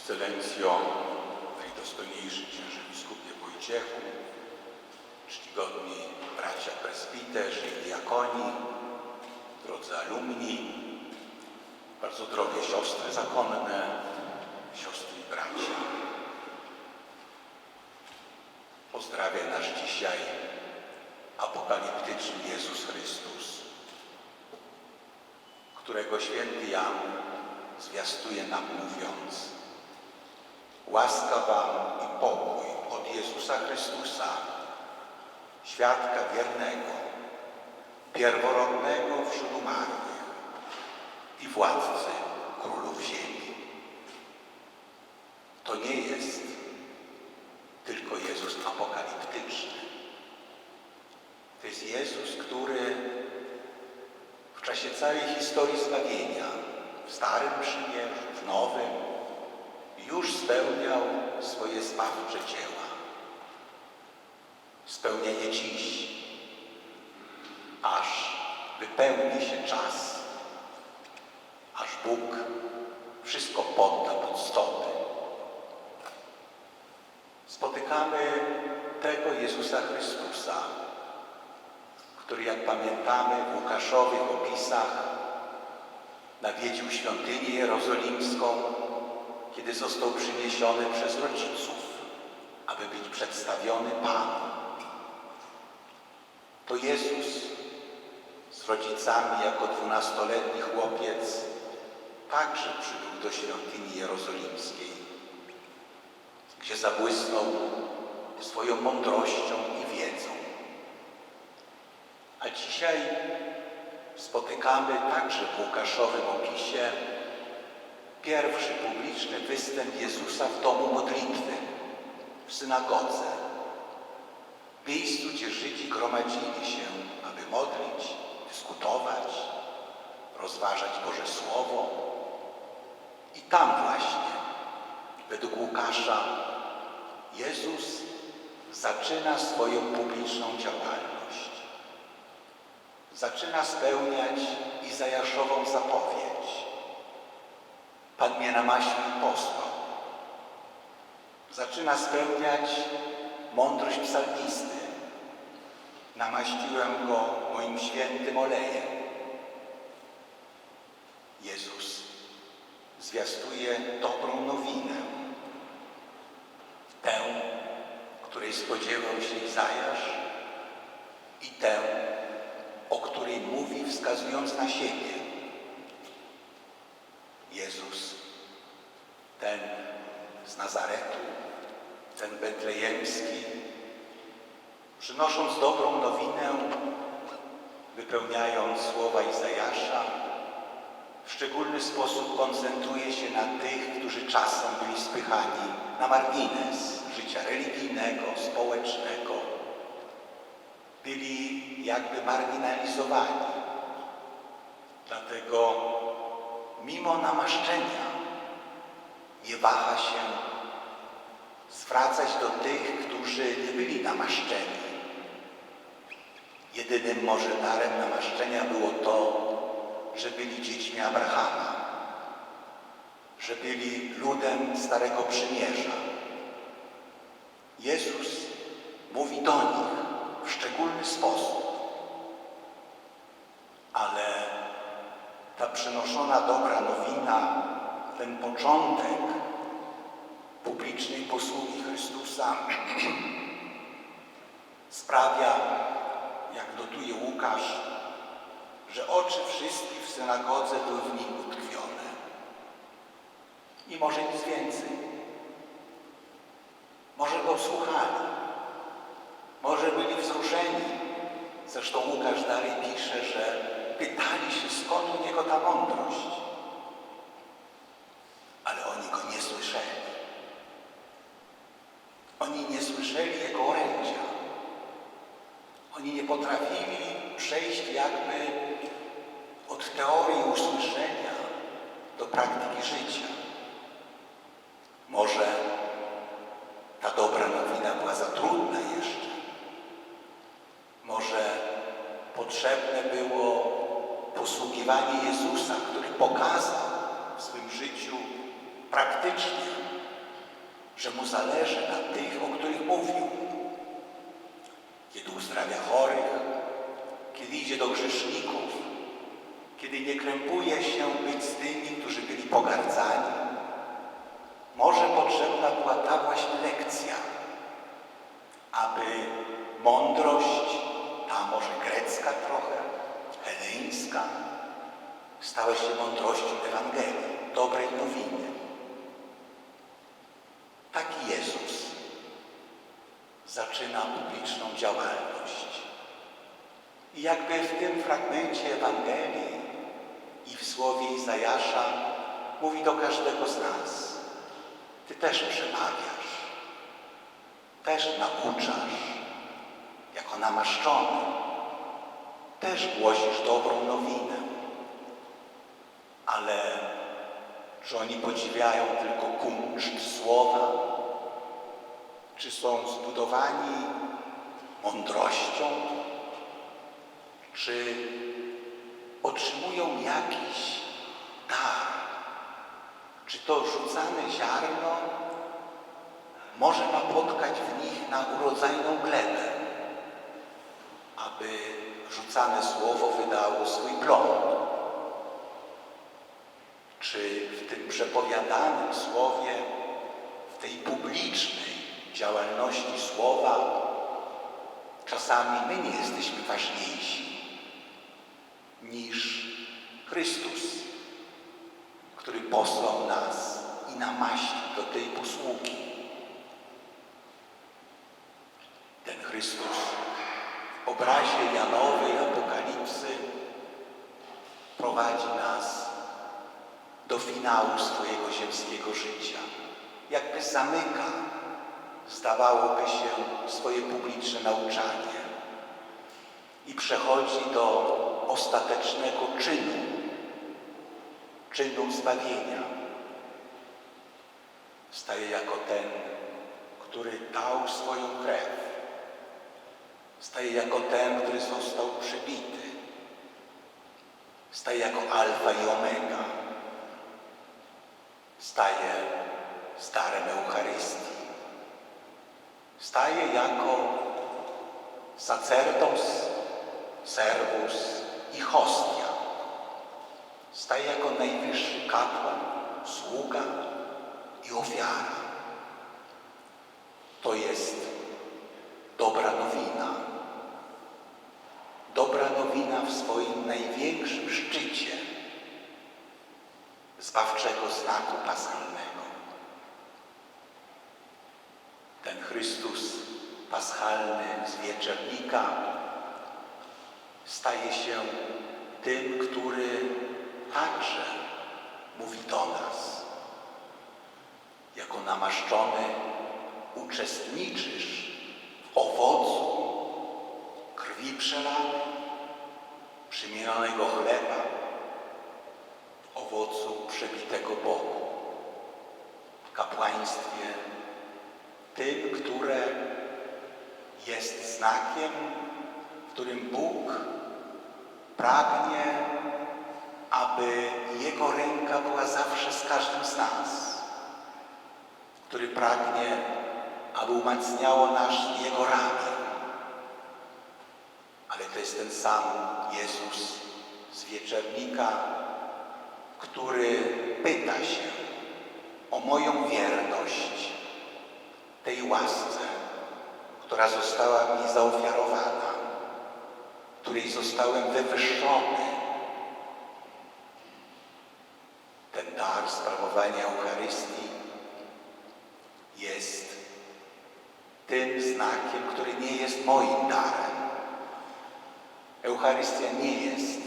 Ekscelencjo, najdostojniejszy księży biskupie Wojciechu, czcigodni bracia presbiterzy i diakoni, drodzy alumni, bardzo drogie siostry zakonne, siostry i bracia. Pozdrawia nas dzisiaj apokaliptyczny Jezus Chrystus, którego święty Jan zwiastuje nam mówiąc Łaska wam i pokój od Jezusa Chrystusa, świadka wiernego, pierworodnego wśród umarłych i władcy królów ziemi. To nie jest tylko Jezus apokaliptyczny. To jest Jezus, który w czasie całej historii zbawienia, w Starym Przymierzu, w Nowym, już spełniał swoje zbawcze dzieła. Spełnia je dziś, aż wypełni się czas, aż Bóg wszystko podda pod stopy. Spotykamy tego Jezusa Chrystusa, który, jak pamiętamy w Łukaszowych opisach, nawiedził świątynię jerozolimską, kiedy został przyniesiony przez rodziców, aby być przedstawiony Panu. To Jezus z rodzicami jako dwunastoletni chłopiec także przybył do świątyni jerozolimskiej, gdzie zabłysnął swoją mądrością i wiedzą. A dzisiaj spotykamy także w Łukaszowym opisie pierwszy publiczny występ Jezusa w domu modlitwy, w synagodze, miejscu, gdzie Żydzi gromadzili się, aby modlić, dyskutować, rozważać Boże Słowo. I tam właśnie, według Łukasza, Jezus zaczyna swoją publiczną działalność. Zaczyna spełniać Izajaszową zapowiedź. Pan mnie i posłał. Zaczyna spełniać mądrość psalmisty. Namaściłem go moim świętym olejem. Jezus zwiastuje dobrą nowinę. Tę, której spodziewał się Izajasz i tę, o której mówi wskazując na siebie. Jezus, ten z Nazaretu, ten betlejemski, przynosząc dobrą nowinę, wypełniając słowa Izajasza, w szczególny sposób koncentruje się na tych, którzy czasem byli spychani na margines życia religijnego, społecznego. Byli jakby marginalizowani. Dlatego mimo namaszczenia nie waha się zwracać do tych, którzy nie byli namaszczeni. Jedynym może darem namaszczenia było to, że byli dziećmi Abrahama, że byli ludem Starego Przymierza. Jezus mówi do nich w szczególny sposób, ale ta przynoszona dobra nowina, ten początek publicznej posługi Chrystusa sprawia, jak notuje Łukasz, że oczy wszystkich w synagodze były w nim utkwione. I może nic więcej. Może go słuchali. Może byli wzruszeni. Zresztą Łukasz dalej pisze, że pytali się, skąd u niego ta mądrość. Ale oni go nie słyszeli. Oni nie słyszeli jego orędzia. Oni nie potrafili przejść jakby od teorii usłyszenia do praktyki życia. Może ta dobra nowina była za trudna jeszcze. Może potrzebne było posługiwanie Jezusa, który pokazał w swym życiu praktycznie, że mu zależy na tych, o których mówił. Kiedy uzdrawia chorych, kiedy idzie do grzeszników, kiedy nie krępuje się być z tymi, którzy byli pogardzani. Może potrzebna była ta właśnie lekcja, aby mądrość, ta może grecka trochę, heleńska, stała się mądrością Ewangelii, dobrej nowiny. Taki Jezus zaczyna publiczną działalność. I jakby w tym fragmencie Ewangelii i w słowie Izajasza mówi do każdego z nas. Ty też przemawiasz, też nauczasz, jako namaszczony, też głosisz dobrą nowinę. Ale czy oni podziwiają tylko kunszt słowa? Czy są zbudowani mądrością? Czy otrzymują jakiś dar? Czy to rzucane ziarno może napotkać w nich na urodzajną glebę, aby rzucane słowo wydało swój plon? Czy w tym przepowiadanym słowie, w tej publicznej działalności słowa, czasami my nie jesteśmy ważniejsi niż Chrystus, który posłał nas i namaścił do tej posługi. Ten Chrystus obrazie Janowej Apokalipsy prowadzi nas do finału swojego ziemskiego życia. Jakby zamyka, zdawałoby się, swoje publiczne nauczanie i przechodzi do ostatecznego czynu, czynu zbawienia. Staje jako ten, który dał swoją krew. Staje jako ten, który został przybity. Staje jako alfa i omega staje z darem Eucharystii. Staje jako sacerdos, servus i hostia. Staje jako najwyższy kapłan, sługa i ofiara. To jest dobra nowina. Nowina w swoim największym szczycie zbawczego znaku paschalnego. Ten Chrystus paschalny z wieczernika staje się tym, który także mówi do nas. Jako namaszczony uczestniczysz w owocu krwi przelanej, przymierzonego chleba, owocu przebitego Bogu. W kapłaństwie tym, które jest znakiem, w którym Bóg pragnie, aby Jego ręka była zawsze z każdym z nas, który pragnie, aby umacniało nas Jego ramię. Ale to jest ten sam Jezus z wieczernika, który pyta się o moją wierność tej łasce, która została mi zaofiarowana, której zostałem wywyższony. Ten dar sprawowania Eucharystii jest tym znakiem, który nie jest moim darem. Eucharystia nie jest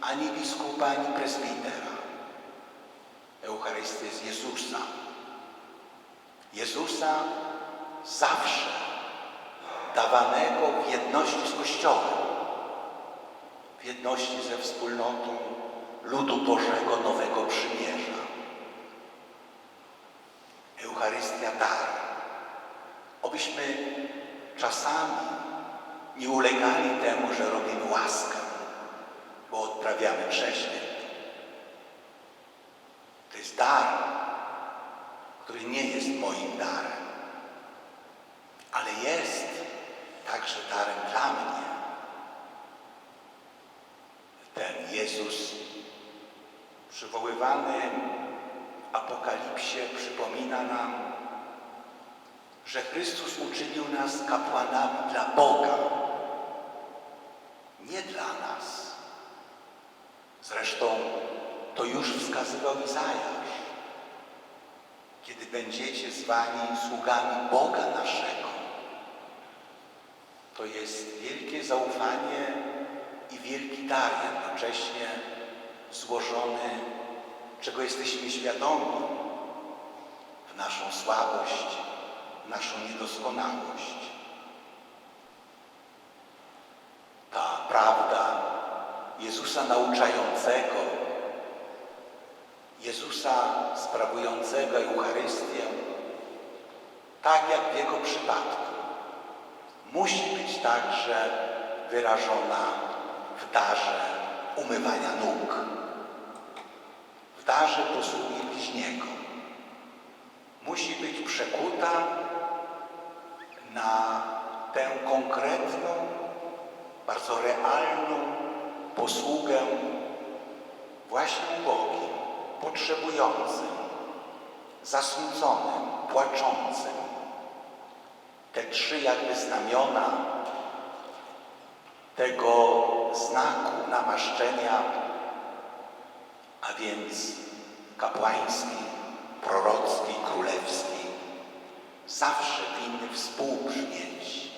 ani biskupa, ani prezbitera. Eucharystia jest Jezusa. Jezusa zawsze dawanego w jedności z Kościołem, w jedności ze wspólnotą ludu Bożego Nowego Przymierza. Eucharystia dar. Obyśmy czasami nie ulegali temu, że robimy łaskę, bo odprawiamy przeświat. To jest dar, który nie jest moim darem, ale jest także darem dla mnie. Ten Jezus przywoływany w Apokalipsie przypomina nam, że Chrystus uczynił nas kapłanami dla Boga, nie dla nas. Zresztą to już wskazywał Izajasz. Kiedy będziecie zwani sługami Boga naszego, to jest wielkie zaufanie i wielki dar jednocześnie złożony, czego jesteśmy świadomi w naszą słabość, naszą niedoskonałość. Ta prawda Jezusa nauczającego, Jezusa sprawującego Eucharystię, tak jak w Jego przypadku, musi być także wyrażona w darze umywania nóg, w darze posługi bliźniego. Musi być przekuta na tę konkretną, bardzo realną posługę właśnie Bogiem, potrzebującym, zasmuconym, płaczącym. Te trzy jakby znamiona tego znaku namaszczenia, a więc kapłański, prorocki, królewski, zawsze winny współbrzmieć,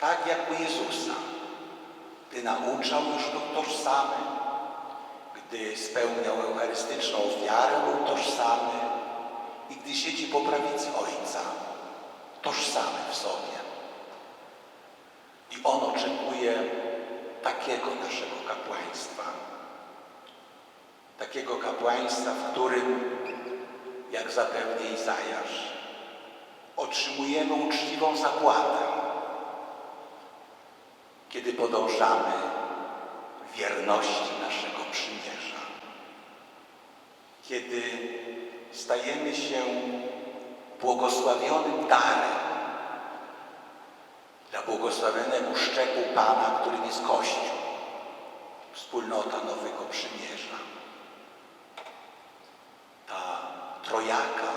tak jak u Jezusa, gdy nauczał już był tożsamy, gdy spełniał eucharystyczną ofiarę był tożsamy i gdy siedzi po prawicy Ojca, tożsamy w sobie. I On oczekuje takiego naszego kapłaństwa. Takiego kapłaństwa, w którym, jak zapewnia Izajasz, otrzymujemy uczciwą zapłatę, kiedy podążamy wierności naszego przymierza. Kiedy stajemy się błogosławionym darem dla błogosławionego szczepu Pana, którym jest Kościół, wspólnota Nowego Przymierza. Ta trojaka,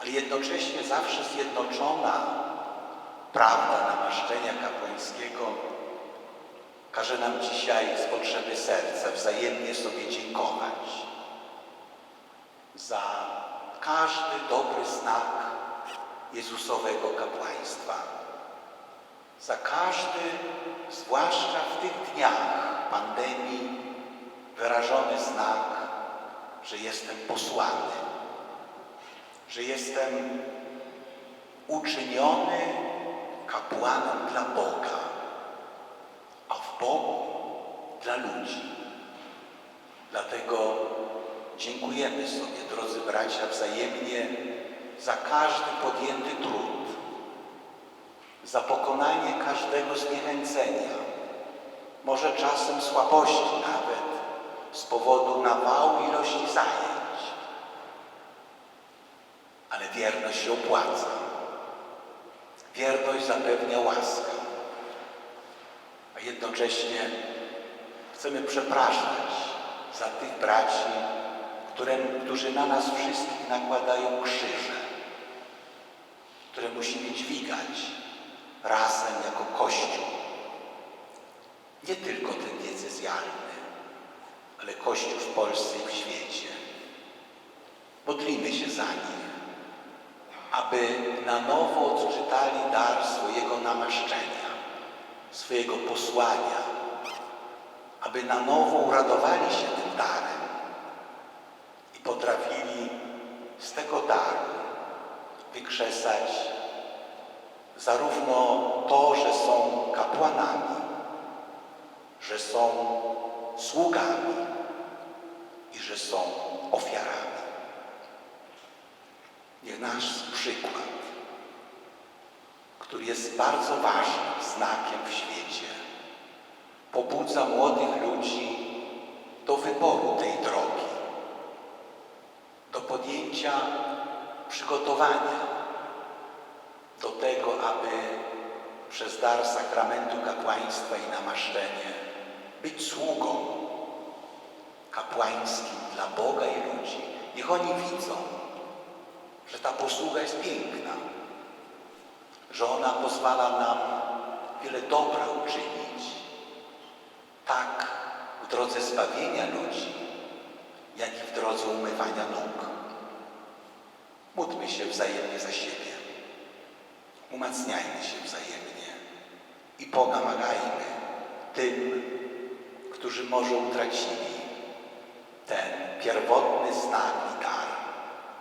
ale jednocześnie zawsze zjednoczona prawda namaszczenia kapłańskiego każe nam dzisiaj z potrzeby serca wzajemnie sobie dziękować za każdy dobry znak Jezusowego kapłaństwa. Za każdy, zwłaszcza w tych dniach pandemii, wyrażony znak, że jestem posłany, że jestem uczyniony kapłanem dla Boga, a w Bogu dla ludzi. Dlatego dziękujemy sobie, drodzy bracia, wzajemnie za każdy podjęty trud, za pokonanie każdego zniechęcenia, może czasem słabości nawet z powodu nawału ilości zajęć. Ale wierność się opłaca. Wierność zapewnia łaskę. A jednocześnie chcemy przepraszać za tych braci, które, którzy na nas wszystkich nakładają krzyże, które musimy dźwigać razem jako Kościół. Nie tylko ten diecezjalny, ale Kościół w Polsce i w świecie. Modlimy się za nich, aby na nowo odczytali dar swojego namaszczenia, swojego posłania, aby na nowo uradowali się tym darem i potrafili z tego daru wykrzesać zarówno to, że są kapłanami, że są sługami i że są ofiarami. Niech nasz przykład, który jest bardzo ważnym znakiem w świecie, pobudza młodych ludzi do wyboru tej drogi, do podjęcia przygotowania do tego, aby przez dar sakramentu kapłaństwa i namaszczenie być sługą kapłańskim dla Boga i ludzi. Niech oni widzą, że ta posługa jest piękna, że ona pozwala nam wiele dobra uczynić, tak w drodze zbawienia ludzi, jak i w drodze umywania nóg. Módlmy się wzajemnie za siebie, umacniajmy się wzajemnie i pomagajmy tym, którzy może utracili ten pierwotny znak i dar,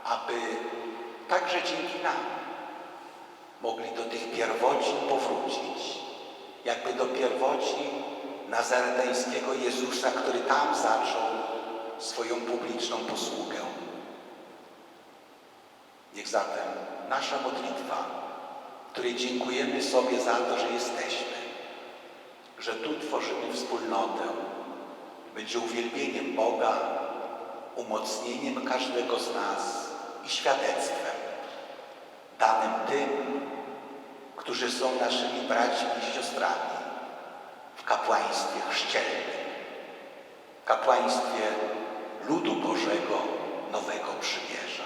aby także dzięki nam mogli do tych pierwocin powrócić, jakby do pierwocin nazareteńskiego Jezusa, który tam zaczął swoją publiczną posługę. Niech zatem nasza modlitwa, której dziękujemy sobie za to, że jesteśmy, że tu tworzymy wspólnotę, będzie uwielbieniem Boga, umocnieniem każdego z nas i świadectwem danym tym, którzy są naszymi braćmi i siostrami w kapłaństwie chrzcielnym, kapłaństwie ludu Bożego Nowego Przymierza.